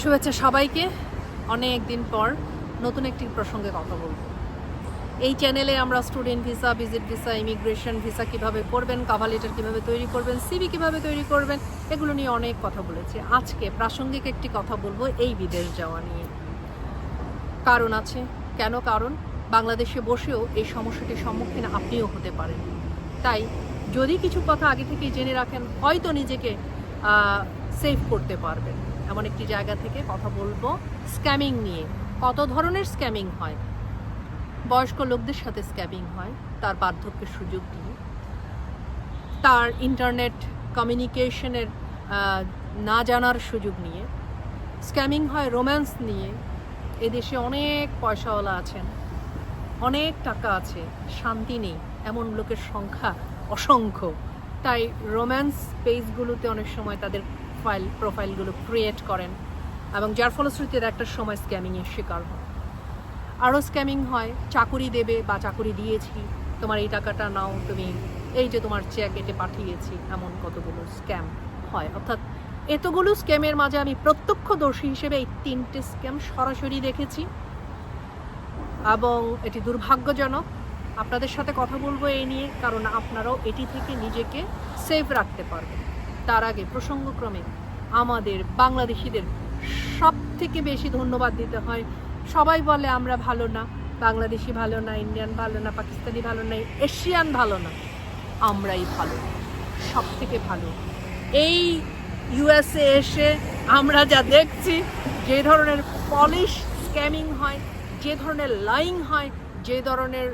শুভেচ্ছা সবাইকে। অনেক দিন পর নতুন একটি প্রসঙ্গে কথা বলব। এই চ্যানেলে আমরা student visa visit visa immigration visa কীভাবে করবেন কাভার লেটার কীভাবে তৈরি করবেন সিভি কীভাবে তৈরি করবেন, এগুলো নিয়ে অনেক কথা বলেছি। আজকে প্রাসঙ্গিক একটি কথা বলব এই বিদেশ যাওয়া নিয়ে। কারণ আছে। কেন কারণ? বাংলাদেশে বসেও এই সমস্যাটির সম্মুখীন আপনিও হতে পারেন। তাই যদি কিছু কথা আগে থেকে জেনে রাখেন, হয়তো নিজেকে সেভ করতে পারবেন। এমন একটি জায়গা থেকে কথা বলব। স্ক্যামিং নিয়ে। কত ধরনের স্ক্যামিং হয়? বয়স্ক লোকদের সাথে স্ক্যামিং হয়, তার বার্ধক্যের সুযোগ নিয়ে। তার ইন্টারনেট কমিউনিকেশনের না জানার সুযোগ নিয়ে। স্ক্যামিং হয় রোম্যান্স নিয়ে। এদেশে অনেক পয়সাওয়ালা আছেন। অনেক টাকা আছে, শান্তি নেই, এমন লোকের সংখ্যা অসংখ্য। তাই রোম্যান্স পেজগুলোতে অনেক সময় তাদের ফাইল প্রোফাইলগুলো ক্রিয়েট করেন এবং যার ফলশ্রুতিতে একটা সময় স্ক্যামিংয়ের শিকার হয় আরও স্ক্যামিং হয়, চাকুরি দেবে বা চাকুরি দিয়েছি, তোমার এই টাকাটা নাও, তুমি এই যে তোমার চেক এটে পাঠিয়েছি, এমন কতগুলো স্ক্যাম হয়। অর্থাৎ এতগুলো স্ক্যামের মাঝে আমি প্রত্যক্ষদর্শী হিসেবে এই তিনটে স্ক্যাম সরাসরি দেখেছি। এবং এটি দুর্ভাগ্যজনক, আপনাদের সাথে কথা বলব এই নিয়ে, কারণ আপনারাও এটি থেকে নিজেকে সেফ রাখতে পারবেন। তার আগে প্রসঙ্গক্রমে আমাদের বাংলাদেশিদের সব থেকে বেশি ধন্যবাদ দিতে হয়। সবাই বলে আমরা ভালো না, বাংলাদেশি ভালো না, ইন্ডিয়ান ভালো না, পাকিস্তানি ভালো না, এশিয়ান ভালো না, আমরাই ভালো সব থেকে ভালো। এই ইউএসএ এসে আমরা যা দেখছি, যে ধরনের পলিশ স্ক্যামিং হয়, যে ধরনের লাইং হয়, যে ধরনের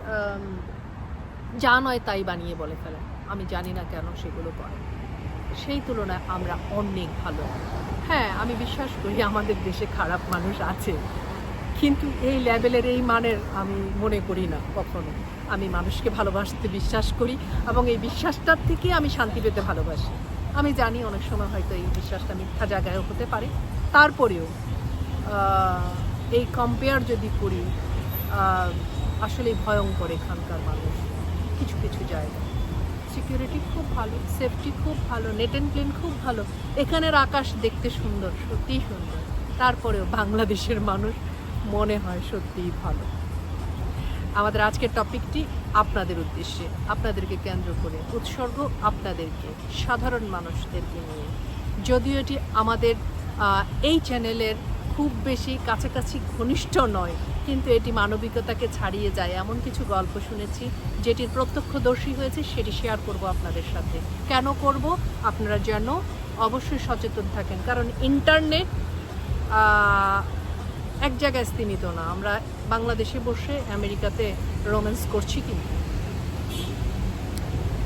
যা নয় তাই বানিয়ে বলে ফেলে। আমি জানি না কেন সেগুলো করে। সেই তুলনায় আমরা অনেক ভালো। হ্যাঁ আমি বিশ্বাস করি আমাদের দেশে খারাপ মানুষ আছে। কিন্তু এই লেভেলের এই মানের আমি মনে করি না কখনো। আমি মানুষকে ভালোবাসতে বিশ্বাস করি এবং এই বিশ্বাসটার থেকে আমি শান্তি পেতে ভালোবাসি। আমি জানি অনেক সময় হয়তো এই বিশ্বাসটা মিথ্যা জায়গায়ও হতে পারে। তারপরেও এই কম্পেয়ার যদি করি আসলে ভয়ঙ্কর এখানকার মানুষ। কিছু কিছু জায়গা সিকিউরিটি খুব ভালো সেফটি খুব ভালো নেট অ্যান্ড ক্লিন খুব ভালো। এখানের আকাশ দেখতে সুন্দর, সত্যিই সুন্দর। তারপরেও বাংলাদেশের মানুষ মনে হয় সত্যিই ভালো। আমাদের আজকের টপিকটি আপনাদের উদ্দেশ্যে। আপনাদেরকে কেন্দ্র করে উৎসর্গ আপনাদেরকে, সাধারণ মানুষদেরকে নিয়ে। যদিও এটি আমাদের এই চ্যানেলের খুব বেশি কাছাকাছি ঘনিষ্ঠ নয়, কিন্তু এটি মানবিকতাকে ছাড়িয়ে যায়। এমন কিছু গল্প শুনেছি, যেটির প্রত্যক্ষদর্শী হয়েছে, সেটি শেয়ার করব আপনাদের সাথে। কেন করব? আপনারা যেন অবশ্যই সচেতন থাকেন, কারণ ইন্টারনেট এক জায়গায় স্থিমিত না। আমরা বাংলাদেশে বসে আমেরিকাতে রোম্যান্স করছি কিন্তু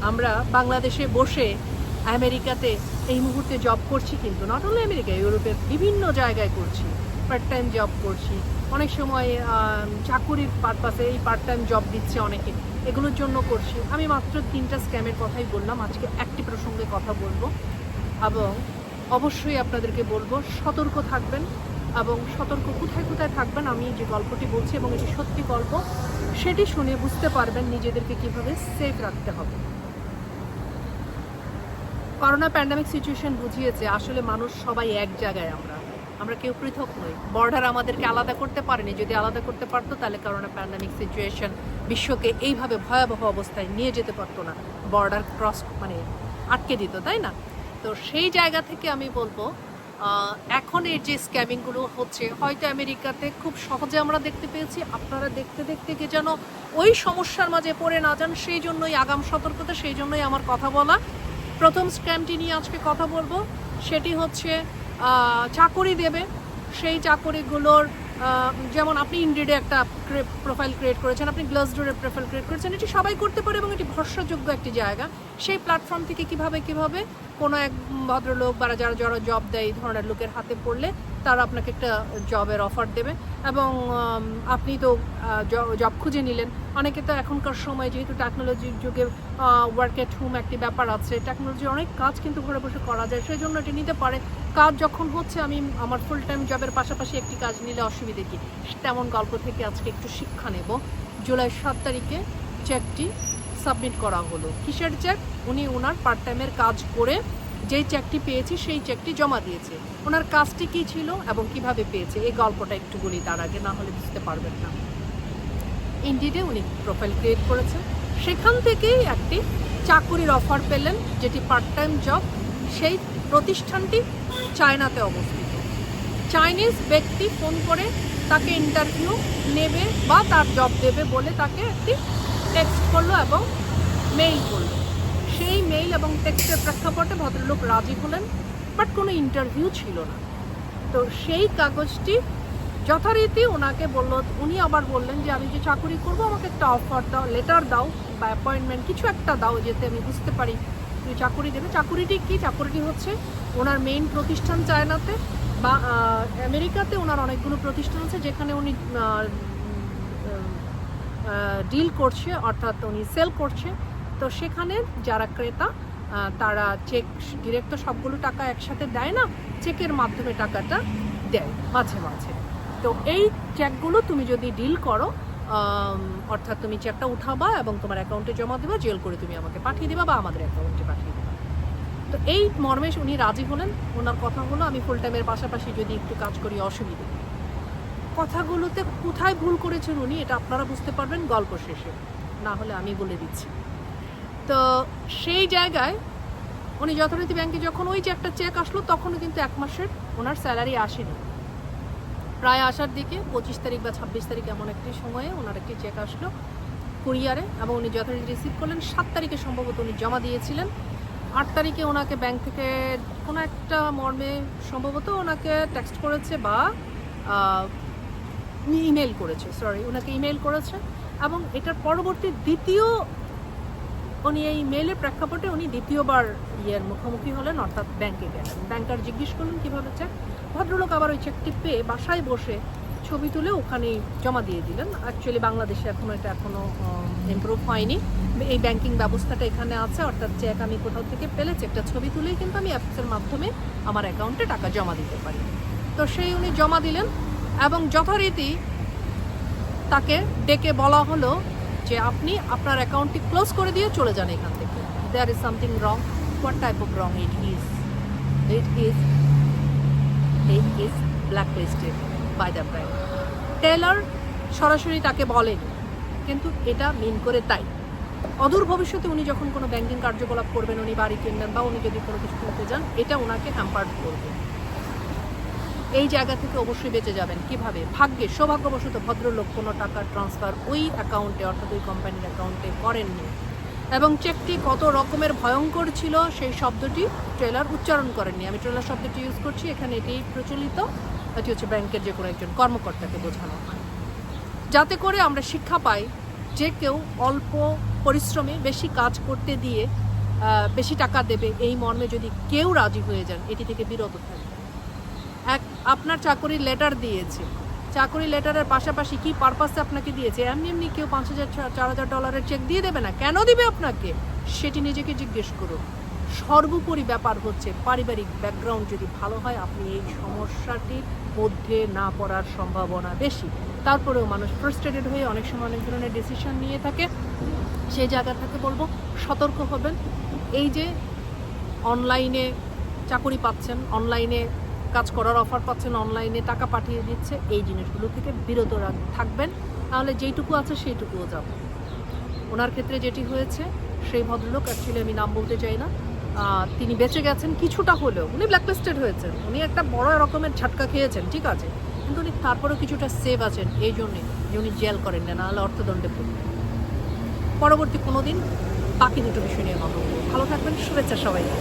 আমরা বাংলাদেশে বসে আমেরিকাতে এই মুহূর্তে জব করছি কিন্তু নট অনলি আমেরিকা, ইউরোপের বিভিন্ন জায়গায় করছি। পার্ট টাইম জব করছি। অনেক সময় চাকুরির পারপাসে এই পার্ট টাইম জব দিচ্ছে অনেকে। এগুলোর জন্য করছি। আমি মাত্র তিনটা স্ক্যামের কথাই বললাম। আজকে একটি প্রসঙ্গে কথা বলব। এবং অবশ্যই আপনাদেরকে বলব, সতর্ক থাকবেন এবং সতর্ক কোথায় কোথায় থাকবেন আমি যে গল্পটি বলছি এবং এটি সত্যি গল্প, সেটি শুনে বুঝতে পারবেন নিজেদেরকে কীভাবে সেফ রাখতে হবে। করোনা প্যান্ডামিক সিচুয়েশন বুঝিয়েছে, আসলে মানুষ সবাই এক জায়গায় আমরা। আমরা কেউ পৃথক নই। বর্ডার আমাদেরকে আলাদা করতে পারেনি। যদি আলাদা করতে পারতো, তাহলে করোনা প্যান্ডামিক সিচুয়েশন বিশ্বকে এইভাবে ভয়াবহ অবস্থায় নিয়ে যেতে পারতো না। বর্ডার ক্রস মানে আটকে দিত, তাই না? তো সেই জায়গা থেকে আমি বলব এখন এর যে স্ক্যামিংগুলো হচ্ছে, হয়তো আমেরিকাতে খুব সহজে আমরা দেখতে পেয়েছি, আপনারা দেখতে দেখতে কে যেন ওই সমস্যার মাঝে পড়ে না যান, সেই জন্যই, আগাম সতর্কতা, সেই জন্যই আমার কথা বলা। প্রথম স্ক্যামটি নিয়ে আজকে কথা বলব। সেটি হচ্ছে চাকরি দেবে। সেই চাকরিগুলোর যেমন আপনি ইন্ডিডে একটা প্রোফাইল ক্রিয়েট করেছেন, আপনি গ্লাসডোরের প্রোফাইল ক্রিয়েট করেছেন, এটি সবাই করতে পারে এবং এটি ভরসাযোগ্য একটি জায়গা। সেই প্ল্যাটফর্ম থেকে কীভাবে কীভাবে কোনো এক ভদ্রলোক বা যারা যারা জব দেয় এই ধরনের লোকের হাতে পড়লে তারা আপনাকে একটা জবের অফার দেবে এবং আপনি তো জব খুঁজে নিলেন। অনেকে তো এখনকার সময় যেহেতু টেকনোলজির যুগে ওয়ার্ক এট হোম একটি ব্যাপার আছে টেকনোলজির অনেক কাজ কিন্তু ঘরে বসে করা যায় সেই জন্য এটি নিতে পারে। কাজ যখন হচ্ছে, আমি আমার ফুল টাইম জবের পাশাপাশি একটি কাজ নিলে অসুবিধে কি? তেমন গল্প থেকে আজকে একটু শিক্ষা নেব। জুলাই সাত তারিখে চেকটি সাবমিট করা হলো। কিসের চেক উনি ওনার পার্ট টাইমের কাজ করে যেই চেকটি পেয়েছি, সেই চেকটি জমা দিয়েছে। ওনার কাজটি কী ছিল এবং কীভাবে পেয়েছে, এই গল্পটা একটু বলি তার আগে, না হলে বুঝতে পারবেন না। ইন্ডিডে উনি প্রোফাইল ক্রিয়েট করেছেন। সেখান থেকেই একটি চাকুরির অফার পেলেন, যেটি পার্ট টাইম জব সেই প্রতিষ্ঠানটি চায়নাতে অবস্থিত। চাইনিজ ব্যক্তি ফোন করে, তাকে ইন্টারভিউ নেবে বা তার জব দেবে বলে তাকে একটি টেক্সট করল এবং মেইল করল। সেই মেইল এবং টেক্সটের প্রেক্ষাপটে ভদ্রলোক রাজি হলেন বাট কোনো ইন্টারভিউ ছিল না। তো সেই কাগজটি যথারীতি ওনাকে বলল, উনি আবার বললেন যে, আমি যে চাকরি করব, আমাকে একটা অফার দাও লেটার দাও বা অ্যাপয়েন্টমেন্ট কিছু একটা দাও যেতে আমি বুঝতে পারি। তুমি চাকুরি দেবে। চাকুরিটি কী? চাকুরিটি হচ্ছে ওনার মেইন প্রতিষ্ঠান চায়নাতে বা আমেরিকাতে ওনার অনেকগুলো প্রতিষ্ঠান আছে, যেখানে উনি ডিল করছে, অর্থাৎ উনি সেল করছে। তো সেখানে যারা ক্রেতা তারা চেক ডিরেক্ট তো সবগুলো টাকা একসাথে দেয় না চেকের মাধ্যমে টাকাটা দেয় মাঝে মাঝে। তো এই চেকগুলো তুমি যদি ডিল করো অর্থাৎ তুমি চেকটা উঠাবা এবং তোমার অ্যাকাউন্টে জমা দেবা জেল করে তুমি আমাকে পাঠিয়ে দিবা বা আমাদের অ্যাকাউন্টে পাঠিয়ে দিবা। তো এই মর্মে উনি রাজি হলেন, ওনার কথা হলো আমি ফুল টাইমের পাশাপাশি যদি একটু কাজ করি অসুবিধে। কথাগুলোতে কোথায় ভুল করেছেন উনি, এটা আপনারা বুঝতে পারবেন গল্প শেষে। না হলে আমি বলে দিচ্ছি। তো সেই জায়গায় উনি যথারীতি ব্যাংকে যখন ওই যে একটা চেক আসলো, তখনও কিন্তু এক মাসের ওনার স্যালারি আসেনি। প্রায় আসার দিকে পঁচিশ তারিখ বা ছাব্বিশ তারিখ এমন একটি সময়ে ওনার একটি চেক আসলো কুরিয়ারে এবং উনি যথারীতি রিসিভ করলেন। সাত তারিখে সম্ভবত উনি জমা দিয়েছিলেন। আট তারিখে ওনাকে ব্যাংক থেকে কোনো একটা মর্মে সম্ভবত ওনাকে টেক্সট করেছে বা ইমেল করেছে সরি ওনাকে ইমেল করেছে এবং এটার পরবর্তী দ্বিতীয় উনি এই মেলের প্রেক্ষাপটে উনি দ্বিতীয়বার ইয়ের মুখোমুখি হলেন, অর্থাৎ ব্যাংকে গেলেন। ব্যাংকার জিজ্ঞেস করলেন, কীভাবে চেক ভদ্রলোক আবার ওই চেকটি পেয়ে বাসায় বসে ছবি তুলে ওখানেই জমা দিয়ে দিলেন। অ্যাকচুয়ালি বাংলাদেশে এখনও এটা এখনও ইমপ্রুভ হয়নি। এই ব্যাংকিং ব্যবস্থাটা এখানে আছে, অর্থাৎ চেক আমি কোথাও থেকে পেলে চেকটা ছবি তুলেই কিন্তু আমি অ্যাপসের মাধ্যমে আমার অ্যাকাউন্টে টাকা জমা দিতে পারি। তো সেই উনি জমা দিলেন এবং যথারীতি তাকে ডেকে বলা হলো যে আপনি আপনার অ্যাকাউন্টটি ক্লোজ করে দিয়ে চলে যান এখান থেকে। There is something wrong what type of wrong it is it is it is black listed by the bank teller সরাসরি তাকে বলেন, কিন্তু এটা মিন করে তাই। অদূর ভবিষ্যতে উনি যখন কোনো ব্যাংকিং কার্যকলাপ করবেন, উনি বাড়ি কিনবেন বা উনি যদি কোনো কিছু করতে যান, এটা ওনাকে হ্যাম্পার্ড করবে। এই জায়গা থেকে অবশ্যই বেঁচে যাবেন। কীভাবে? ভাগ্যে সৌভাগ্যবশত ভদ্রলোক কোনো টাকার ট্রান্সফার ওই অ্যাকাউন্টে অর্থাৎ ওই কোম্পানির অ্যাকাউন্টে করেননি। এবং চেকটি কত রকমের ভয়ঙ্কর ছিল, সেই শব্দটি ট্রেলার উচ্চারণ করেননি। আমি ট্রেলার শব্দটি ইউজ করছি, এখানে এটি প্রচলিত। এটি হচ্ছে ব্যাংকের যে কোনো একজন কর্মকর্তাকে বোঝানো। যাতে করে আমরা শিক্ষা পাই যে কেউ অল্প পরিশ্রমে বেশি কাজ করতে দিয়ে বেশি টাকা দেবে, এই মর্মে যদি কেউ রাজি হয়ে যান, এটি থেকে বিরত এক আপনার চাকরির লেটার দিয়েছে। চাকরি লেটারের পাশাপাশি কি পারপাসে আপনাকে দিয়েছে? এমনি এমনি কেউ পাঁচ হাজার চার হাজার ডলারের চেক দিয়ে দেবে না? কেন দিবে আপনাকে? সেটি নিজেকে জিজ্ঞেস করুন। সর্বোপরি ব্যাপার হচ্ছে, পারিবারিক ব্যাকগ্রাউন্ড যদি ভালো হয়, আপনি এই সমস্যাটির মধ্যে না পড়ার সম্ভাবনা বেশি। তারপরেও মানুষ ফ্রাস্ট্রেটেড হয়ে অনেক সময় অনেক ধরনের ডিসিশন নিয়ে থাকে। সেই জায়গা থেকে বলব, সতর্ক হবেন। এই যে অনলাইনে চাকরি পাচ্ছেন অনলাইনে কাজ করার অফার পাচ্ছেন অনলাইনে টাকা পাঠিয়ে দিচ্ছে, এই জিনিসগুলো থেকে বিরত থাকবেন। তাহলে যেইটুকু আছে সেইটুকুও যাবে। ওনার ক্ষেত্রে যেটি হয়েছে, সেই ভদ্রলোক অ্যাকচুয়ালি আমি নাম বলতে চাই না তিনি বেঁচে গেছেন কিছুটা হলেও, উনি ব্ল্যাকলিস্টেড হয়েছেন। উনি একটা বড় রকমের ঝাটকা খেয়েছেন, ঠিক আছে? কিন্তু উনি তারপরেও কিছুটা সেভ আছেন, এই জন্যে যে উনি জেল করেন না, নাহলে অর্থদণ্ডে পড়বেন। পরবর্তী কোনো দিন বাকি দুটো বিষয় নিয়ে কথা বলব। ভালো থাকবেন, শুভেচ্ছা সবাইকে।